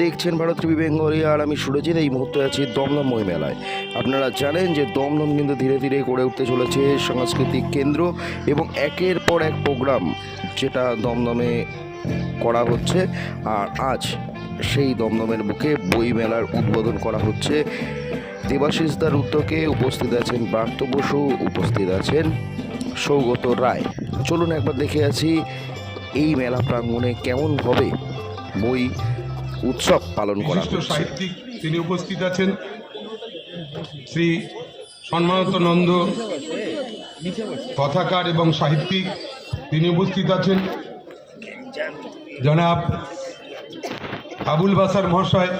দেখছেন Bharat TV Bengali, আর আমি সুরজিৎ এই মুহূর্তে আছি দমদম বই মেলায়। আপনারা জানেন যে দমদম কিন্তু ধীরে ধীরে গড়ে উঠতে চলেছে সাংস্কৃতিক কেন্দ্র এবং একের পর এক প্রোগ্রাম যেটা দমদমে করা হচ্ছে। আর আজ সেই দমদমের বুকে বই মেলার উদ্বোধন করা হচ্ছে। দেবাশিস দার উদ্যোগে উপস্থিত আছেন পার্থ বসু, উপস্থিত আছেন সৌগত রায়। চলুন একবার দেখে আছি এই মেলা প্রাঙ্গণে কেমনভাবে বই উৎসব পালন করা হচ্ছে। সাহিত্যিক তিনি উপস্থিত আছেন। শ্রী সম্মানত নন্দ কথাকার এবং সাহিত্যিক তিনি উপস্থিত আছেন। জনাব আবুল বাসার মহাশয়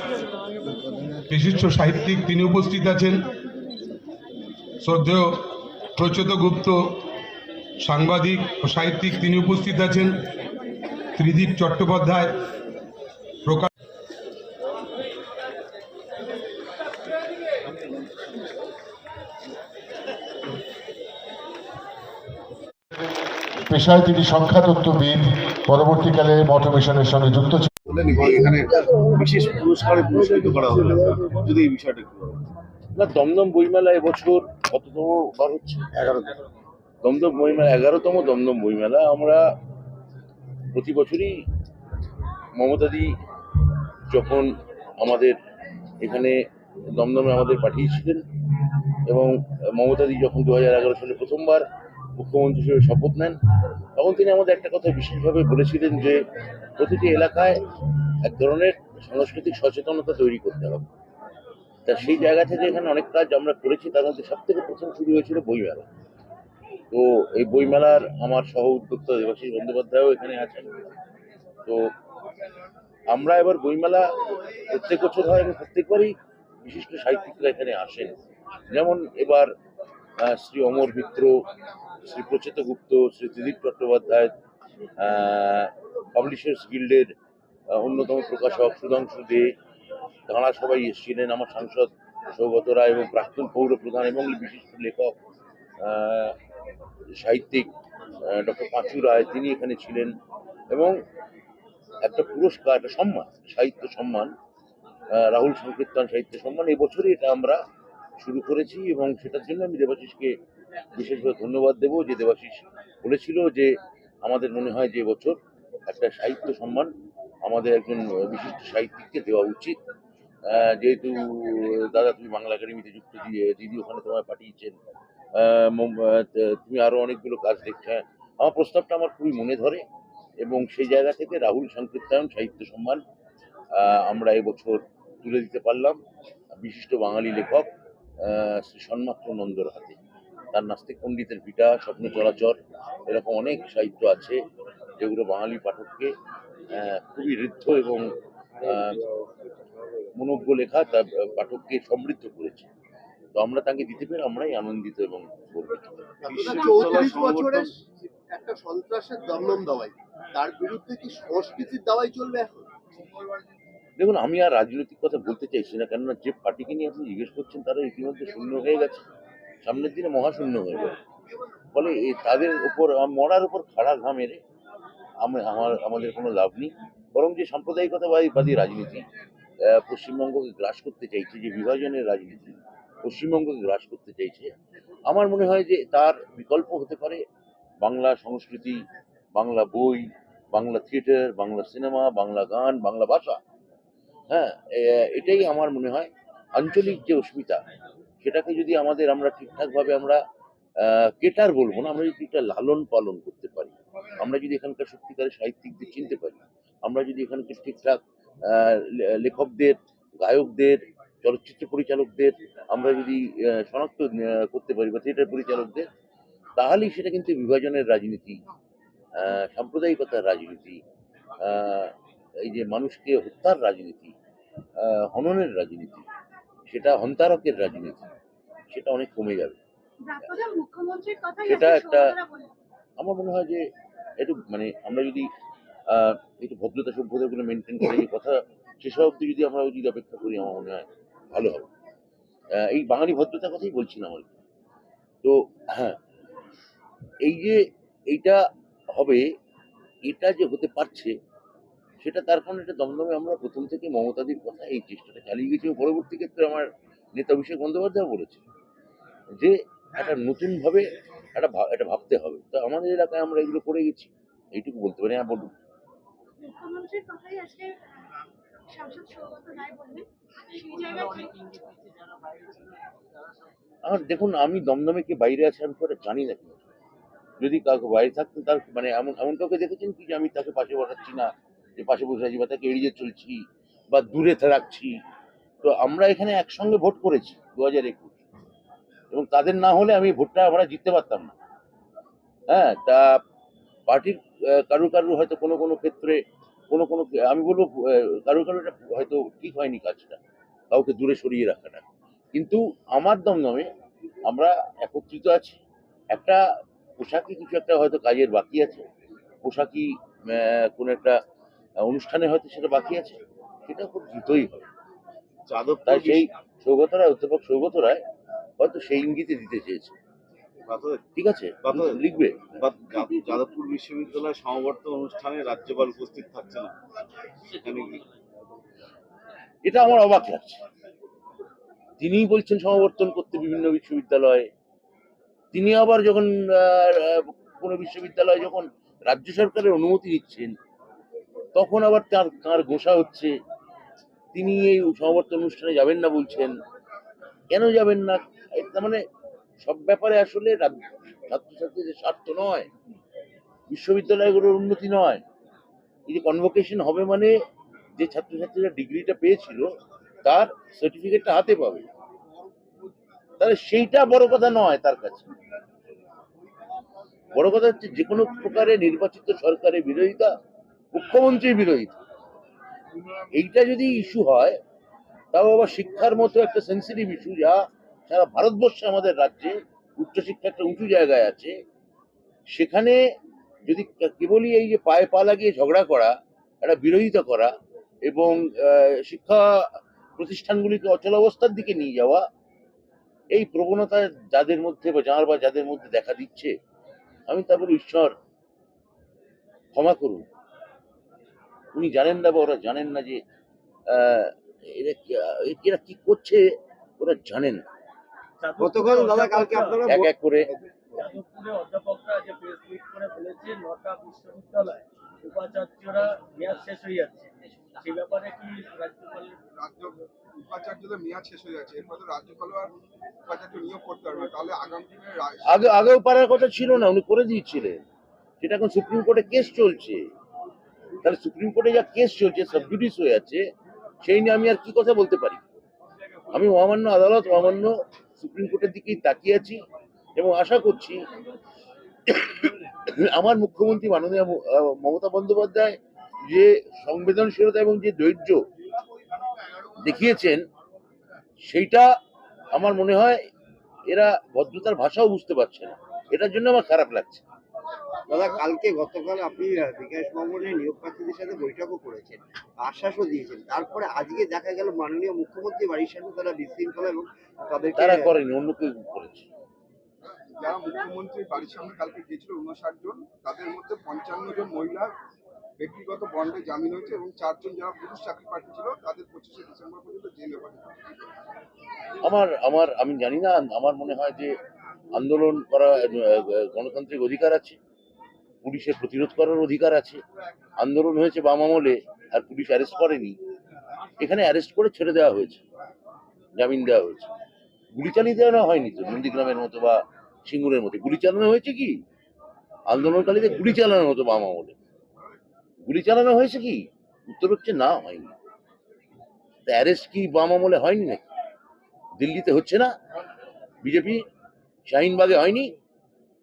বিশিষ্ট সাহিত্যিক তিনি উপস্থিত আছেন। শ্রদ্ধেয় প্রচ্যত গুপ্ত সাংবাদিক ও সাহিত্যিক তিনি উপস্থিত আছেন। ত্রিদীপ চট্টোপাধ্যায় পেশায় তিনি সংখ্যাতত্ত্ববিদ পরবর্তীকালে মঠ মিশনের সঙ্গে যুক্ত ছিলেন এখানে বিশেষ পুরস্কারে পুরস্কৃত করা হলো? যদি এই বিষয়টা না দমদম বইমেলা এবছর কততম বার হচ্ছে? দমদম বইমেলা এগারোতম দমদম বইমেলা। আমরা প্রতি বছরই মমতাদি যখন আমাদের এখানে দমদমে আমাদের পাঠিয়েছিলেন এবং মমতাদি যখন দু হাজার এগারো সালে প্রথমবার মুখ্যমন্ত্রী হিসেবে শপথ নেন তখন তিনি আমাদের একটা কথা বিশেষভাবে বলেছিলেন যে, প্রতিটি এলাকায় এক ধরনের সাংস্কৃতিক সচেতনতা তৈরি করতে হবে। তা সেই জায়গা থেকে এখানে অনেক কাজ আমরা করেছি, তার মধ্যে সব থেকে প্রথম শুরু হয়েছিল বইমেলা। তো এই বইমেলার আমার সহ উদ্যোক্তা দেবাশিস বন্দ্যোপাধ্যায়ও এখানে আছেন। তো আমরা এবার বইমেলা প্রত্যেক বছর হয় এবং প্রত্যেকবারই বিশিষ্ট সাহিত্যিকরা এখানে আসেন। যেমন এবার শ্রী অমর মিত্র, শ্রী প্রচেত গুপ্ত, শ্রী ত্রিদীপ চট্টোপাধ্যায় পাবলিশার্স গিল্ডের অন্যতম প্রকাশক সুধাংশু দে, তাঁরা সবাই এসেছিলেন, আমার সাংসদ সৌগত রায় এবং প্রাক্তন পৌর প্রধান এবং বিশিষ্ট লেখক সাহিত্যিক ডক্টর পাঁচু রায়, তিনি এখানে ছিলেন এবং একটা পুরস্কার, একটা সম্মান, সাহিত্য সম্মান রাহুল সংকীর্তন সাহিত্য সম্মান, এবছরই এটা আমরা শুরু করেছি এবং সেটার জন্য আমি দেবাশিসকে বিশেষভাবে ধন্যবাদ দেবো। যে দেবাশিস বলেছিল যে আমাদের মনে হয় যে বছর একটা সাহিত্য সম্মান আমাদের একজন বিশিষ্ট সাহিত্যিককে দেওয়া উচিত। যেহেতু দাদা তুমি বাংলা একাডেমিতে যুক্ত দিয়ে দিদি ওখানে তোমায় পাঠিয়েছেন তুমি আরও অনেকগুলো কাজ দেখছ। হ্যাঁ, আমার প্রস্তাবটা আমার খুবই মনে ধরে এবং সেই জায়গা থেকে রাহুল সংকীর্তায়ন সাহিত্য সম্মান আমরা এবছর তুলে দিতে পারলাম। বিশিষ্ট বাঙালি লেখক শ্রী সন্মাত্র নন্দর হাতে তার নাস্তিক পণ্ডিতের পিতা স্বপ্ন চলাচল এরকম অনেক সাহিত্য আছে যেগুলো বাঙালি পাঠককে আহ, খুবই ঋদ্ধ এবং আহ, মনোজ্ঞ লেখা তার পাঠককে সমৃদ্ধ করেছে। তো আমরা তাকে দিতে পেরে আমরাই আনন্দিত এবং গর্বিত। একটা সন্ত্রাসের দমদম দাওয়াই। তার বিরুদ্ধে কি সংস্কৃতির দাওয়াই চলবে এখন? দেখুন, আমি আর রাজনৈতিক কথা বলতে চাইছি না, কেননা যে পার্টিকে নিয়ে আপনি জিজ্ঞেস করছেন তারা ইতিমধ্যে শূন্য হয়ে গেছে। সামনের দিনে মহাশূন্য হয়ে যাবে ফলে তাদের উপর মরার উপর খাড়া ঘা মেরে আমি- আমার, আমাদের কোনো লাভ নেই। বরং যে সাম্প্রদায়িকতাবাদী রাজনীতি পশ্চিমবঙ্গকে গ্রাস করতে চাইছে, যে বিভাজনের রাজনীতি পশ্চিমবঙ্গকে গ্রাস করতে চাইছে, আমার মনে হয় যে তার বিকল্প হতে পারে বাংলা সংস্কৃতি, বাংলা বই, বাংলা থিয়েটার, বাংলা সিনেমা, বাংলা গান, বাংলা ভাষা। হ্যাঁ এটাই আমার মনে হয় আঞ্চলিক যে অস্মিতা সেটাকে যদি আমাদের আমরা ঠিকঠাকভাবে আমরা কেটার বলব না, আমরা যদি এটা লালন পালন করতে পারি, আমরা যদি এখানকার সত্যিকারের সাহিত্যিকদের চিনতে পারি, আমরা যদি এখানকার ঠিকঠাক লেখকদের, গায়কদের, চলচ্চিত্র পরিচালকদের, আমরা যদি শনাক্ত করতে পারি বা থিয়েটার পরিচালকদের, তাহলেই সেটা কিন্তু বিভাজনের রাজনীতি সাম্প্রদায়িকতার রাজনীতি এই যে মানুষকে হত্যার রাজনীতি হননের রাজনীতি সেটা হন্তারকের রাজনীতি সেটা অনেক কমে যাবে। সেটা একটা- আমার মনে হয় যে একটু মানে আমরা যদি একটু ভদ্রতা সভ্যতাগুলো মেনটেন করে এই কথা সেসব অব্দি যদি আমরা যদি অপেক্ষা করি আমার মনে হয় ভালো হবে। এই বাঙালি ভদ্রতার কথাই বলছিলাম আর কি। তো হ্যাঁ এই যে এইটা হবে এটা যে হতে পারছে সেটা তার কারণে এটা দমদমে আমরা প্রথম থেকে মমতাদির কথা এই চেষ্টাটা চালিয়ে গেছি পরবর্তী ক্ষেত্রে আমার নেতা অভিষেক বন্দ্যোপাধ্যায় বলেছে যে একটা নতুনভাবে একটা একটা ভাবতে হবে। তো আমাদের এলাকায় আমরা এগুলো করে গেছি। এইটুকু বলতে পারি। হ্যাঁ বলুন। মুখ্যমন্ত্রীর কথাই আজকে সাংসদ সৌগত রায় বললেন। সেই জায়গায় আর দেখুন আমি দমদমে কে বাইরে আছে আমি এটা জানি না কিন্তু। যদি কাউকে বাইরে থাকতে তার মানে এমন এমন কাউকে দেখেছেন কি যে আমি তাকে পাশে বসাচ্ছি না? যে পাশে বসে আছি বা তাকে এড়িয়ে চলছি বা দূরে রাখছি তো আমরা এখানে একসঙ্গে ভোট করেছি দু হাজার একুশ। এবং তাদের না হলে আমি ভোটটা আমরা জিততে পারতাম না। হ্যাঁ তা পার্টির কারু কারু হয়তো কোনো কোনো ক্ষেত্রে কোনো কোনো আমি বলব আহ, কারু কারু হয়তো ঠিক হয়নি কাজটা কাউকে দূরে সরিয়ে রাখাটা। কিন্তু আমার দমদমে আমরা একত্রিত আছি। একটা পোশাকি কিছু একটা হয়তো কাজের বাকি আছে। পোশাকি কোনো একটা অনুষ্ঠানে হয়তো সেটা বাকি আছে। সেটা খুব দ্রুতই হবে। যাদবপুর তাই সেই সৌগত রায় অধ্যাপক সৌগত রায় হয়তো সেই ইঙ্গিতে দিতে চেয়েছে। ঠিক আছে? লিখবে। যাদবপুর বিশ্ববিদ্যালয় সমাবর্তন অনুষ্ঠানে রাজ্যপাল উপস্থিত থাকছে না। এটা আমার অবাক লাগছে। তিনিই বলছেন সমাবর্তন করতে বিভিন্ন বিশ্ববিদ্যালয়ে। তিনি আবার যখন কোনো বিশ্ববিদ্যালয়ে যখন রাজ্য সরকারের অনুমতি দিচ্ছেন তখন আবার তার কার গোসা হচ্ছে? তিনি এই সমাবর্তন অনুষ্ঠানে যাবেন না বলছেন। কেন যাবেন না? এটা মানে সব ব্যাপারে আসলে ছাত্রছাত্রীদের স্বার্থ নয়। বিশ্ববিদ্যালয়গুলোর উন্নতি নয়। এই যে কনভোকেশন হবে মানে যে ছাত্রছাত্রীরা ডিগ্রিটা পেয়েছিল, তার সার্টিফিকেটটা হাতে পাবে। তাহলে সেইটা বড় কথা নয় তার কাছে। বড় কথা হচ্ছে যে কোনো প্রকারে নির্বাচিত সরকারের বিরোধিতা মুখ্যমন্ত্রীর বিরোধিতা এইটা যদি ইস্যু হয়, তাও আবার শিক্ষার মতো একটা সেন্সিটিভ ইস্যু যা সারা ভারতবর্ষে আমাদের রাজ্যে উচ্চশিক্ষা একটা উঁচু জায়গায় আছে, সেখানে যদি কেবলই এই যে পায়ে পা লাগিয়ে ঝগড়া করা, একটা বিরোধিতা করা এবং শিক্ষা প্রতিষ্ঠানগুলিকে অচল অবস্থার দিকে নিয়ে যাওয়া, এই প্রবণতা যাদের মধ্যে বা যার বা যাদের মধ্যে দেখা দিচ্ছে, আমি তা বলি ঈশ্বর ক্ষমা করুন। উনি জানেন না বা ওরা জানেন না যে আহ, এরা কি- এরা কি করছে ওরা জানেন না। গতকাল দাদা কালকে আপনারা এক এক করে। যাদবপুরে অধ্যাপকরা যে প্রেস মিট করে বলেছে নটা বিশ্ববিদ্যালয় উপাচার্যরা মেয়াদ শেষ হয়ে যাচ্ছে। সেই ব্যাপারে কি রাজ্যপাল রাজ্য উপাচার্যদের মেয়াদ শেষ হয়ে যাচ্ছে। এরপর তো রাজ্যপাল আর উপাচার্য নিয়োগ করতে পারবে না। তাহলে আগামী দিনে আগে আগেও পারার কথা ছিল না উনি করে দিয়েছিলেন। সেটা এখন সুপ্রিম কোর্টে কেস চলছে। তাহলে সুপ্রিম কোর্টে যা কেস চলছে সাবজুডিস হয়ে আছে, সেই নিয়ে আমি আর কি কথা বলতে পারি? আমি মহামান্য আদালত, মহামান্য সুপ্রিম কোর্টের দিকেই তাকিয়ে আছি এবং আশা করছি আমার মুখ্যমন্ত্রী মাননীয় মমতা বন্দ্যোপাধ্যায় যে সংবেদনশীলতা এবং যে ধৈর্য দেখিয়েছেন, সেইটা আমার মনে হয় এরা ভদ্রতার ভাষাও বুঝতে পারছে না। এটার জন্য আমার খারাপ লাগছে। দাদা কালকে গতকাল আপনি বিকাশ ভবনের নিয়োগ প্রার্থীদের সাথে বৈঠকও করেছেন আশ্বাসও দিয়েছেন। তারপরে আজকে দেখা গেল মাননীয় মুখ্যমন্ত্রী বাড়ির সামনে তারা বিশৃঙ্খলা এবং তাদের তারা করেনি অন্য কেউ করেছে। যারা মুখ্যমন্ত্রীর বাড়ির সামনে কালকে গিয়েছিল উনষাট জন তাদের মধ্যে পঞ্চান্ন জন মহিলা ব্যক্তিগত বন্ডে জামিন হয়েছে এবং চারজন যারা পুরুষ চাকরি প্রার্থী ছিল তাদের পঁচিশে ডিসেম্বর পর্যন্ত জেলে আমার আমার আমি জানি না আমার মনে হয় যে আন্দোলন করা গণতান্ত্রিক অধিকার আছে। পুলিশের প্রতিরোধ করার অধিকার আছে। আন্দোলন হয়েছে বাম আমলে, আর পুলিশ অ্যারেস্ট করেনি। এখানে অ্যারেস্ট করে ছেড়ে দেওয়া হয়েছে, জামিন দেওয়া হয়েছে। গুলি চালিয়ে দেওয়া হয়নি তো নন্দীগ্রামের মতো বা সিঙ্গুরের মতো। গুলি চালানো হয়েছে কি? আন্দোলনকারীদের গুলি চালানো হতো বাম আমলে। গুলি চালানো হয়েছে কি? উত্তর হচ্ছে না, হয়নি। অ্যারেস্ট কি বাম আমলে হয়নি নাকি? দিল্লিতে হচ্ছে না? বিজেপি শাহিনবাগে হয়নি?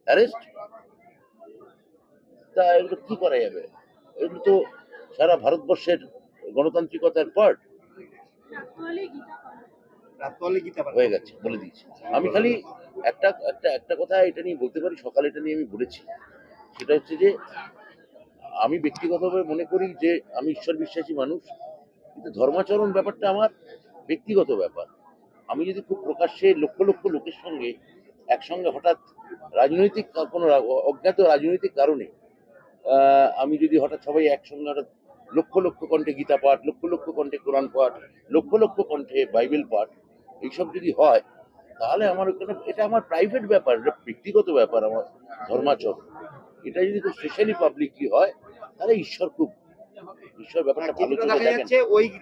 অ্যারেস্ট তা এগুলো কি করা যাবে? এগুলো তো সারা ভারতবর্ষের গণতান্ত্রিকতার পার্ট। হয়ে গেছে বলে দিয়েছি। আমি খালি একটা একটা একটা কথা এটা নিয়ে বলতে পারি সকালে এটা নিয়ে আমি বলেছি। সেটা হচ্ছে যে আমি ব্যক্তিগতভাবে মনে করি যে আমি ঈশ্বর বিশ্বাসী মানুষ কিন্তু ধর্মাচরণ ব্যাপারটা আমার ব্যক্তিগত ব্যাপার। আমি যদি খুব প্রকাশ্যে লক্ষ লক্ষ লোকের সঙ্গে একসঙ্গে হঠাৎ রাজনৈতিক কোনো অজ্ঞাত রাজনৈতিক কারণে আমি যদি হঠাৎ সবাই একসঙ্গে হঠাৎ লক্ষ লক্ষ কণ্ঠে গীতা পাঠ লক্ষ লক্ষ কণ্ঠে কোরআন পাঠ লক্ষ লক্ষ কণ্ঠে বাইবেল পাঠ এইসব যদি হয় তাহলে আমার ওখানে এটা আমার প্রাইভেট ব্যাপার এটা ব্যক্তিগত ব্যাপার আমার ধর্মাচরণ। এটা যদি খুব স্পেশালি পাবলিকলি হয় তাহলে ঈশ্বর খুব ঈশ্বর ব্যাপারটা ভালো চোখে দেখেন।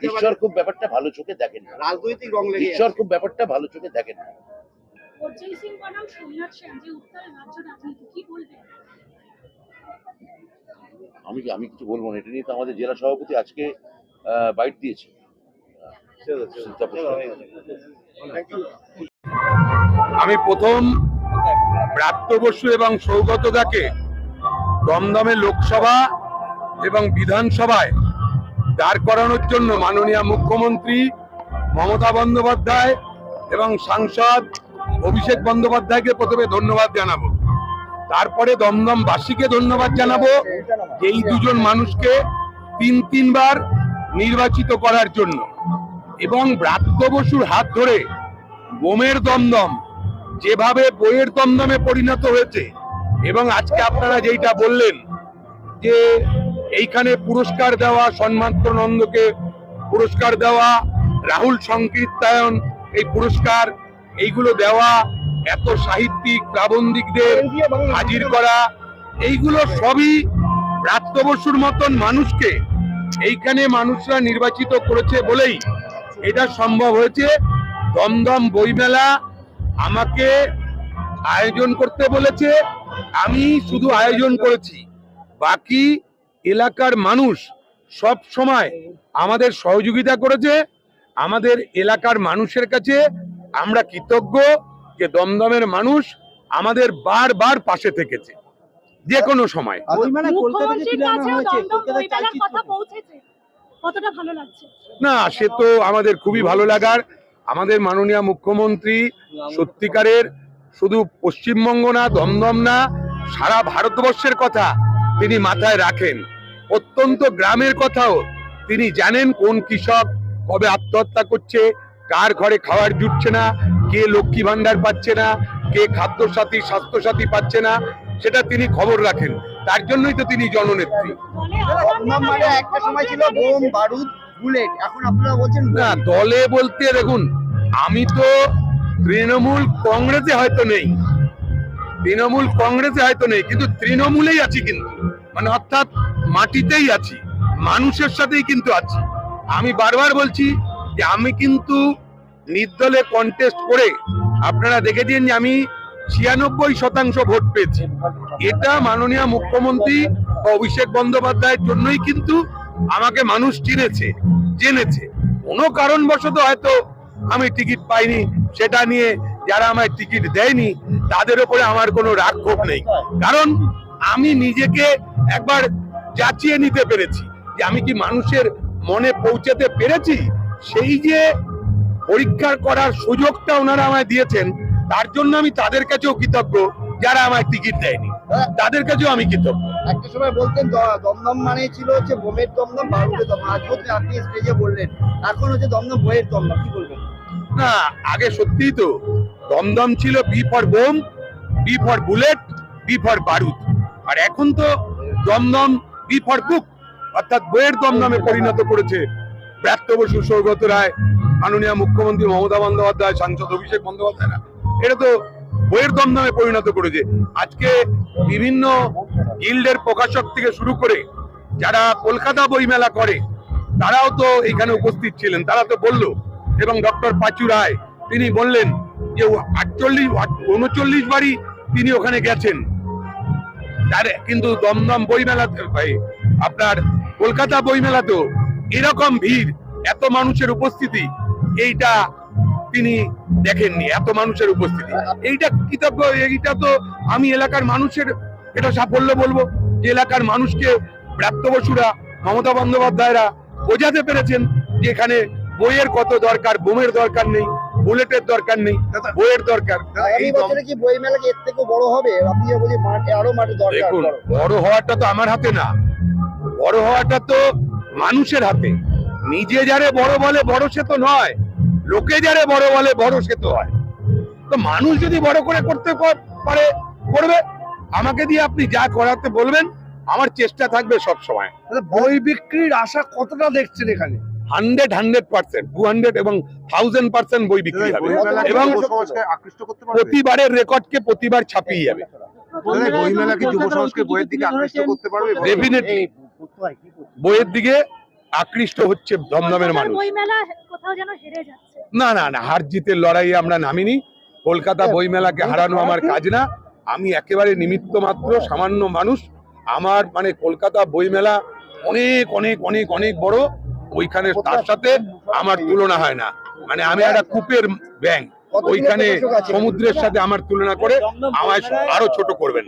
ঈশ্বর খুব ব্যাপারটা ভালো চোখে দেখেন। না রাজনৈতিক রং লেগে ঈশ্বর খুব ব্যাপারটা ভালো চোখে দেখেন। না সিং বনাম সোমনাথ সেন যে উত্তরে রাজ্য রাজনীতি কি বলবেন? আমি আমি কিছু বলব না এটা নিয়ে তো আমাদের জেলা সভাপতি আজকে বাইট দিয়েছে। আমি প্রথম প্রাপ্ত বসু এবং সৌগত দাকে দমদমে লোকসভা এবং বিধানসভায় দাঁড় করানোর জন্য মাননীয় মুখ্যমন্ত্রী মমতা বন্দ্যোপাধ্যায় এবং সাংসদ অভিষেক বন্দ্যোপাধ্যায়কে প্রথমে ধন্যবাদ জানাব। তারপরে দমদম দমদমবাসীকে ধন্যবাদ জানাব এই দুজন মানুষকে তিন তিনবার নির্বাচিত করার জন্য। এবং ব্রাত্য বসুর হাত ধরে বোমের দমদম, যেভাবে বইয়ের দমদমে পরিণত হয়েছে, এবং আজকে আপনারা যেইটা বললেন, যে এইখানে পুরস্কার দেওয়া সম্মান্ত নন্দকে পুরস্কার দেওয়া, রাহুল সংকীর্তায়ন এই পুরস্কার, এইগুলো দেওয়া এত সাহিত্যিক, প্রাবন্ধিকদের হাজির করা, এইগুলো সবই ব্রাত্য বসুর মতন মানুষকে এইখানে মানুষরা নির্বাচিত করেছে বলেই এটা সম্ভব হয়েছে। দমদম বইমেলা আমাকে আয়োজন করতে বলেছে। আমি শুধু আয়োজন করেছি, বাকি এলাকার মানুষ সব সময় আমাদের সহযোগিতা করেছে। আমাদের এলাকার মানুষের কাছে আমরা কৃতজ্ঞ। যে দমদমের মানুষ আমাদের বারবার পাশে থেকেছে যে কোনো সময়। মুখ্যমন্ত্রীর কাছেও দমদম বইমেলার কথা পৌঁছেছে। কতটা ভালো লাগছে? না সে তো আমাদের খুবই ভালো লাগার। আমাদের মাননীয় মুখ্যমন্ত্রী সত্যিকারের শুধু পশ্চিমবঙ্গ না দমদম না সারা ভারতবর্ষের কথা তিনি মাথায় রাখেন। অত্যন্ত গ্রামের কথাও তিনি জানেন কোন কৃষক কবে আত্মহত্যা করছে কার ঘরে খাওয়ার জুটছে না কে লক্ষ্মী ভান্ডার পাচ্ছে না কে খাদ্য সাথী স্বাস্থ্য সাথী পাচ্ছে না সেটা তিনি খবর রাখেন। তার জন্যই তো তিনি জননেত্রী। মানে একটা সময় ছিল বোম বারুদ বুলেট। এখন আপনারা বলছেন না দলে বলতে দেখুন আমি তো তৃণমূল কংগ্রেসে হয়তো নেই। তৃণমূল কংগ্রেসে হয়তো নেই কিন্তু তৃণমূলেই আছি কিন্তু। মানে অর্থাৎ মাটিতেই আছি মানুষের সাথেই কিন্তু আছি। আমি বারবার বলছি যে আমি কিন্তু নির্দলে কন্টেস্ট করে আপনারা দেখেছেন যে আমি ছিয়ানব্বই শতাংশ ভোট পেয়েছি। এটা মাননীয় মুখ্যমন্ত্রী অভিষেক বন্দ্যোপাধ্যায়ের জন্যই কিন্তু আমাকে মানুষ চিনেছে, জেনেছে। কোনো কারণবশত হয়তো আমি টিকিট পাইনি, সেটা নিয়ে যারা আমায় টিকিট দেয়নি, তাদের উপরে আমার কোনো রাগ ক্ষোভ নেই। কারণ আমি নিজেকে একবার যাচিয়ে নিতে পেরেছি যে আমি কি মানুষের মনে পৌঁছাতে পেরেছি? সেই যে পরীক্ষা করার সুযোগটা ওনারা আমায় দিয়েছেন তার জন্য আমি তাদের কাছেও কৃতজ্ঞ যারা আমায় টিকিট দেয়নি। তাদের কাছেও আমি কৃতজ্ঞ। একটা সময় বলতেন দমদম মানে ছিল হচ্ছে বোমের দমদম বারুদের দমদম। আজ হচ্ছে আপনি স্টেজে বললেন এখন হচ্ছে দমদম বইয়ের দমদম কি বলবেন? না আগে সত্যিই তো দমদম ছিল B for bomb B for bullet B for বারুদ। আর এখন তো দমদম বি ফর বুক অর্থাৎ বইয়ের দমদমে পরিণত করেছে ব্যর্থ বসু সৌগত রায়। মাননীয় মুখ্যমন্ত্রী মমতা বন্দ্যোপাধ্যায় সাংসদ অভিষেক বন্দ্যোপাধ্যায় এটা তো বইয়ের দমদমে পরিণত করেছে। আজকে বিভিন্ন গিল্ডের প্রকাশক থেকে শুরু করে যারা কলকাতা বইমেলা করে তারাও তো এখানে উপস্থিত ছিলেন। তারা তো বলল এবং ডক্টর পাচু রায় তিনি বললেন যে আটচল্লিশ উনচল্লিশ বারই তিনি ওখানে গেছেন। তার কিন্তু দমদম বইমেলাতে ভাই, আপনার কলকাতা বইমেলাতেও এরকম ভিড় এত মানুষের উপস্থিতি এইটা তিনি দেখেননি এত মানুষের উপস্থিতি। এইটা কৃতজ্ঞ এইটা তো আমি এলাকার মানুষের এটা সাফল্য বলব যে এলাকার মানুষকে প্রাপ্ত বসুরা মমতা বন্দ্যোপাধ্যায়রা বোঝাতে পেরেছেন যে এখানে বইয়ের কত দরকার বোমের দরকার নেই বুলেটের দরকার নেই বইয়ের দরকার। কি বই মেলা এর থেকে বড় হবে? আপনি আরও মাঠে দরকার। বড় হওয়াটা তো আমার হাতে না। বড় হওয়াটা তো মানুষের হাতে। নিজে যারে বড় বলে বড় সে তো নয়। লোকে যারে বড় বলে বড় সে তো হয়। তো মানুষ যদি বড় করে করতে পারে করবে আমাকে দিয়ে আপনি যা করাতে বলবেন আমার চেষ্টা থাকবে সব সময়। বই বিক্রির আশা কতটা দেখছেন এখানে? Hundred hundred percent to hundred এবং থাউজেন্ড পার্সেন্ট বই বিক্রি হবে। এবং আকৃষ্ট করতে পারবে? প্রতিবারের রেকর্ডকে প্রতিবার ছাপিয়ে যাবে। বইমেলা কি যুব সমাজকে বইয়ের দিকে আকৃষ্ট করতে পারবে? ডেফিনেটলি বইয়ের দিকে আকৃষ্ট হচ্ছে দমদমের মানুষ। বইমেলা কোথাও যেন হেরে যাচ্ছে না না না হার জিতের লড়াইয়ে আমরা নামিনি। কলকাতা বইমেলাকে হারানো আমার কাজ না। আমি একেবারে নিমিত্ত মাত্র সামান্য মানুষ। আমার মানে কলকাতা বইমেলা অনেক অনেক অনেক অনেক বড়। ওইখানে তার সাথে আমার তুলনা হয় না। মানে আমি একটা কূপের ব্যাং ওইখানে সমুদ্রের সাথে আমার তুলনা করে আমায় আরও ছোট করবেন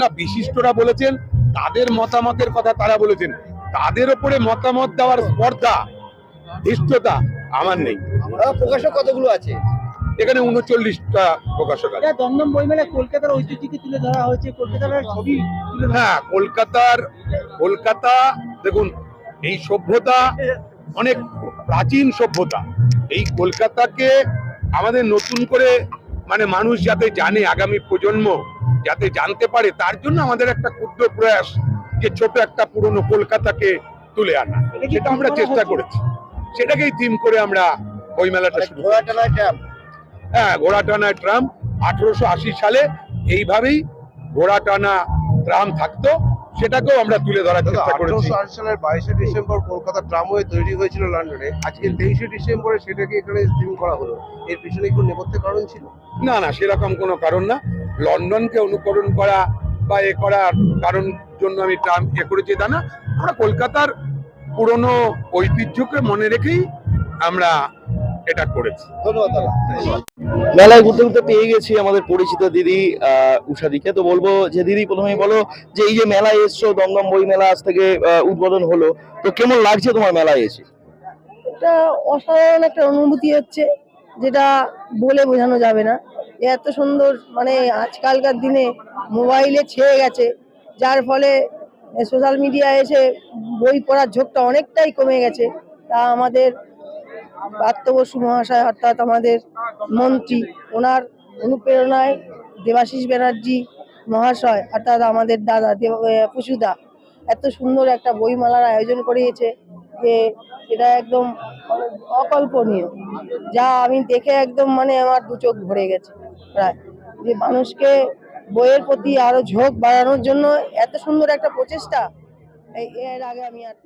না। বিশিষ্টরা বলেছেন তাদের মতামতের কথা তারা বলেছেন। তাদের ওপরে মতামত দেওয়ার স্পর্ধা ধৃষ্টতা আমার নেই। প্রকাশক কতগুলো আছে? এখানে উনচল্লিশটা প্রকাশক আছে। দমদম বইমেলায় কলকাতার ঐতিহ্যকে তুলে ধরা হয়েছে। কলকাতার ছবি হ্যাঁ কলকাতার কলকাতা দেখুন এই সভ্যতা অনেক প্রাচীন সভ্যতা। এই কলকাতাকে আমাদের নতুন করে মানে মানুষ যাতে জানে আগামী প্রজন্ম যাতে জানতে পারে তার জন্য আমাদের একটা ক্ষুদ্র প্রয়াস যে ছোট একটা পুরনো কলকাতাকে তুলে আনা। সেটা আমরা চেষ্টা করেছি। সেটাকেই থিম করে আমরা বইমেলাটা শুরু ঘোড়া টানা ট্যাপ হ্যাঁ ঘোড়া টানা ট্রাম। আঠারোশো আশি সালে এইভাবেই ঘোড়া টানা ট্রাম থাকতো। সেটাকেও আমরা তুলে ধরার চেষ্টা করেছি। আঠারোশো আশি সালের বাইশে ডিসেম্বর কলকাতা ট্রামওয়ে তৈরি হয়েছিল লন্ডনে। আজকে তেইশে ডিসেম্বরে সেটাকে এখানে স্ট্রিম করা হলো। এর পিছনে কোনো নেপথ্যের কারণ ছিল? না না সেরকম কোনো কারণ না। লন্ডনকে অনুকরণ করা বা এ করার কারণ জন্য আমি ট্রাম এ করেছি তা না। আমরা কলকাতার পুরনো ঐতিহ্যকে মনে রেখেই আমরা এটা করেছি। ধন্যবাদ দাদা। মেলায় ঘুরতে ঘুরতে পেয়ে গেছি আমাদের পরিচিত দিদি উষাদিকে তো বলব যে দিদি প্রথমেই বলো যে এই যে মেলায় এসছো দমদম বই মেলা আজ থেকে উদ্বোধন হলো তো কেমন লাগছে তোমার মেলায় এসে? একটা অসাধারণ একটা অনুভূতি হচ্ছে যেটা বলে বোঝানো যাবে না। এ এত সুন্দর মানে আজকালকার দিনে মোবাইলে ছেয়ে গেছে যার ফলে সোশ্যাল মিডিয়া এসে বই পড়ার ঝোঁকটা অনেকটাই কমে গেছে। তা আমাদের পার্থ মহাশয় অর্থাৎ আমাদের মন্ত্রী ওনার অনুপ্রেরণায় দেবাশিস ব্যানার্জি মহাশয় অর্থাৎ আমাদের দাদা আহ, এত সুন্দর একটা বইমেলার আয়োজন করিয়েছে যে সেটা একদম অকল্পনীয়। যা আমি দেখে একদম মানে আমার দু চোখ ভরে গেছে। প্রায় যে মানুষকে বইয়ের প্রতি আরও ঝোঁক বাড়ানোর জন্য এত সুন্দর একটা প্রচেষ্টা এর আগে আমি আর।